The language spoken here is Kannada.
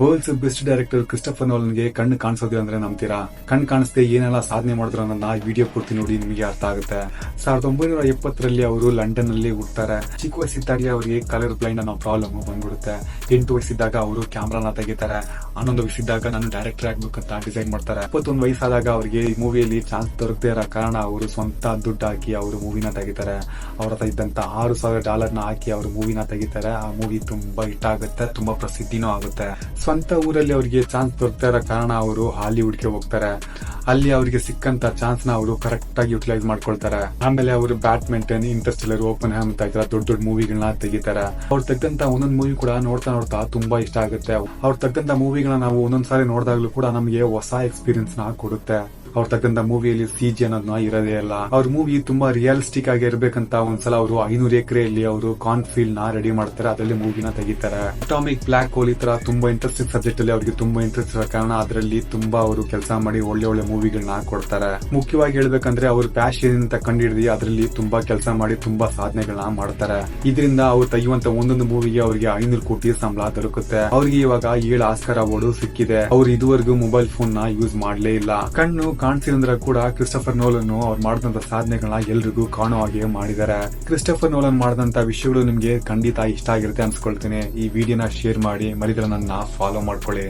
ವರ್ಲ್ಡ್ಸ್ ಬೆಸ್ಟ್ ಡೈರೆಕ್ಟರ್ ಕ್ರಿಸ್ಟಫರ್ ನೋಲನ್ಗೆ ಕಣ್ಣು ಕಾಣಿಸೋದಿಲ್ಲ ಅಂದ್ರೆ ನಂಬ್ತೀರಾ? ಕಣ್ಣು ಕಾಣಿಸದೆ ಏನೆಲ್ಲ ಸಾಧನೆ ಮಾಡಿದ್ರು ಅನ್ನೋದನ್ನ ವಿಡಿಯೋ ಪೂರ್ತಿ ನೋಡಿ ನಿಮಗೆ ಅರ್ಥ ಆಗುತ್ತೆ. ಸಾವಿರದ ಒಂಬೈನೂರ ಎಪ್ಪತ್ತರಲ್ಲಿ ಅವರು ಲಂಡನ್ನಲ್ಲಿ ಹುಡ್ತಾರೆ ಚಿಕ್ಕ ವಯಸ್ಸಿದ್ದಾಗಲೇ ಅವರಿಗೆ ಕಲರ್ ಬ್ಲೈಂಡ್ ಅನ್ನೋ ಪ್ರಾಬ್ಲಮ್ ಬಂದ್ಬಿಡುತ್ತೆ. ಎಂಟು ವಯಸ್ಸಿದ್ದಾಗ ಅವರು ಕ್ಯಾಮ್ರಾನ ತೆಗಿತಾರೆ. ಹನ್ನೊಂದು ವಯಸ್ಸಿದ್ದಾಗ ನಾನು ಡೈರೆಕ್ಟರ್ ಆಗ್ಬೇಕಂತ ಡಿಸೈಡ್ ಮಾಡ್ತಾರೆ. ಇಪ್ಪತ್ತೊಂದು ವಯಸ್ಸಾದಾಗ ಅವರಿಗೆ ಈ ಮೂವಿಯಲ್ಲಿ ಚಾನ್ಸ್ ದೊರಕದೇ ಇರೋ ಕಾರಣ ಅವರು ಸ್ವಂತ ದುಡ್ಡು ಹಾಕಿ ಅವರು ಮೂವಿನ ತೆಗಿತಾರೆ. ಅವ್ರ ಹತ್ರ ಇದ್ದಂತ ಆರು ಸಾವಿರ ಡಾಲರ್ನ ಹಾಕಿ ಅವರು ಮೂವಿನ ತೆಗಿತಾರೆ. ಆ ಮೂವಿ ತುಂಬಾ ಹಿಟ್ ಆಗುತ್ತೆ, ತುಂಬಾ ಪ್ರಸಿದ್ಧಿನೂ ಆಗುತ್ತೆ. ಸ್ವಂತ ಊರಲ್ಲಿ ಅವರಿಗೆ ಚಾನ್ಸ್ ದೊರಕ್ತಾ ಇರೋ ಕಾರಣ ಅವರು ಹಾಲಿವುಡ್ಗೆ ಹೋಗ್ತಾರೆ. ಅಲ್ಲಿ ಅವರಿಗೆ ಸಿಕ್ಕಂತ ಚಾನ್ಸ್ನ ಅವರು ಕರೆಕ್ಟ್ ಆಗಿ ಯುಟಿಲೈಸ್ ಮಾಡ್ಕೊಳ್ತಾರೆ. ಆಮೇಲೆ ಅವರು ಬ್ಯಾಡ್ಮಿಂಟನ್ ಇಂಟರ್ಸ್ಟೆಲ್ಲರ್ ಓಪನ್ ಹ್ಯಾಮ್ ಅಂತ ದೊಡ್ಡ ದೊಡ್ಡ ಮೂವಿಗಳನ್ನ ತೆಗಿತಾರೆ. ಅವ್ರು ತೆಗೆದಂತ ಒಂದೊಂದು ಮೂವಿ ಕೂಡ ನೋಡ್ತಾ ನೋಡ್ತಾ ತುಂಬಾ ಇಷ್ಟ ಆಗುತ್ತೆ. ಅವ್ರು ತೆಗೆದಂತ ಮೂವಿಗಳನ್ನ ನಾವು ಒಂದೊಂದ್ಸಾರಿ ನೋಡಿದಾಗ್ಲೂ ಕೂಡ ನಮಗೆ ಹೊಸ ಎಕ್ಸ್ಪೀರಿಯನ್ಸ್ನ ಕೊಡುತ್ತೆ. ಅವ್ರು ತಕ್ಕಂತ ಮೂವಿಯಲ್ಲಿ ಸಿ ಜಿ ಅನ್ನೋದನ್ನ ಇರೋದೇ ಇಲ್ಲ ಅವ್ರ ಮೂವಿ ತುಂಬಾ ರಿಯಲಿಸ್ಟಿಕ್ ಆಗಿ ಇರ್ಬೇಕಂತ ಒಂದ್ಸಲ ಅವರು ಐನೂರು ಎಕರೆಯಲ್ಲಿ ಅವರು ಕಾರ್ನ್ ಫೀಲ್ಡ್ನ ರೆಡಿ ಮಾಡ್ತಾರೆ, ಅದರಲ್ಲಿ ಮೂವಿನ ತೆಗಿತಾರೆ. ಅಟಾಮಿಕ್ ಬ್ಲಾಕ್ ಹೋಲ್ ಈ ತರ ತುಂಬಾ ಇಂಟ್ರೆಸ್ಟಿಂಗ್ ಸಬ್ಜೆಕ್ಟ್ ಅಲ್ಲಿ ಅವ್ರಿಗೆ ತುಂಬಾ ಇಂಟ್ರೆಸ್ಟ್ ಇರೋ ಕಾರಣ ಅದರಲ್ಲಿ ತುಂಬಾ ಅವರು ಕೆಲಸ ಮಾಡಿ ಒಳ್ಳೆ ಒಳ್ಳೆ ಮೂವಿಗಳನ್ನ ಕೊಡ್ತಾರೆ. ಮುಖ್ಯವಾಗಿ ಹೇಳ್ಬೇಕಂದ್ರೆ ಅವ್ರ ಪ್ಯಾಶನ್ ಅಂತ ಕಂಡಿಡಿದು ಅದರಲ್ಲಿ ತುಂಬಾ ಕೆಲಸ ಮಾಡಿ ತುಂಬಾ ಸಾಧನೆಗಳನ್ನ ಮಾಡ್ತಾರೆ. ಇದರಿಂದ ಅವ್ರು ತೆಗೆಯುವಂತ ಒಂದೊಂದು ಮೂವಿಗೆ ಅವರಿಗೆ ಐನೂರು ಕೋಟಿ ಸಂಬಳ ದೊರಕುತ್ತೆ. ಅವ್ರಿಗೆ ಇವಾಗ ಏಳು ಆಸ್ಕರ್ ಅವಾರ್ಡು ಸಿಕ್ಕಿದೆ. ಅವ್ರು ಇದುವರೆಗೂ ಮೊಬೈಲ್ ಫೋನ್ನ ಯೂಸ್ ಮಾಡ್ಲೇ ಇಲ್ಲ. ಕಣ್ಣು ಕಾಣಿಸಿರಂದ್ರ ಕೂಡ ಕ್ರಿಸ್ಟಫರ್ ನೋಲನ್ ಅವ್ರು ಮಾಡಿದಂತ ಸಾಧನೆಗಳನ್ನ ಎಲ್ರಿಗೂ ಕಾಣೋ ಹಾಗೆ ಮಾಡಿದ್ದಾರೆ ಕ್ರಿಸ್ಟಫರ್ ನೋಲನ್ ಮಾಡಿದಂತ ವಿಷಯಗಳು ನಿಮ್ಗೆ ಖಂಡಿತ ಇಷ್ಟ ಆಗಿರುತ್ತೆ ಅನ್ಸ್ಕೊಳ್ತೀನಿ. ಈ ವಿಡಿಯೋನ ಶೇರ್ ಮಾಡಿ ಮರಿದ್ರೆ ನನ್ನ ಫಾಲೋ ಮಾಡ್ಕೊಳ್ಳಿ.